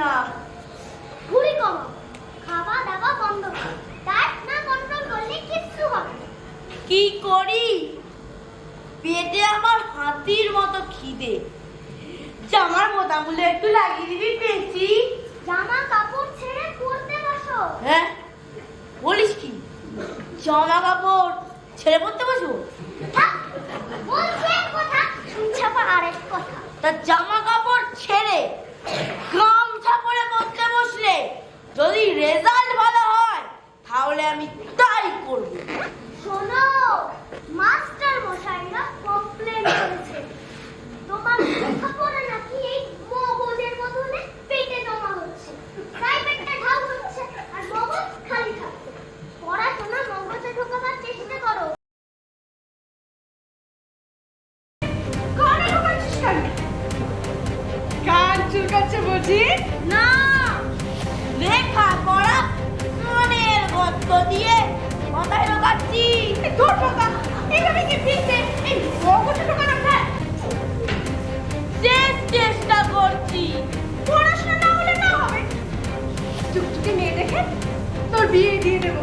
না। ঘুরি কম খাওয়া দাওয়া বন্ধ ডায়েট না কন্ট্রোল করলে কিচ্ছু হবে কি করি? পেটে আমার হাতির মতো খিদে। জামার বোতামগুলো একটু লাগিয়ে দিবি পেছি জামা কাপড় ছেড়ে পড়তে বসো। হ্যাঁ? বলিস কি? জামা কাপড় ছেড়ে পড়তে বসবো? বলছি এক কথা শুনছে আবার আরেক কথা। তা জামা চুলকাচ্ছে বুঝি? না। লেখা পড়া মনের গদ্য দিয়ে মাথায় ঢোকাচ্ছি তোর বাবা এইভাবে কি পিঠে এই ঢোকানো শেষ চেষ্টা করছি। পড়াশোনা না হলে না হবে। চুপচুপে মেয়ে দেখে তোর বিয়ে দিয়ে দেবো।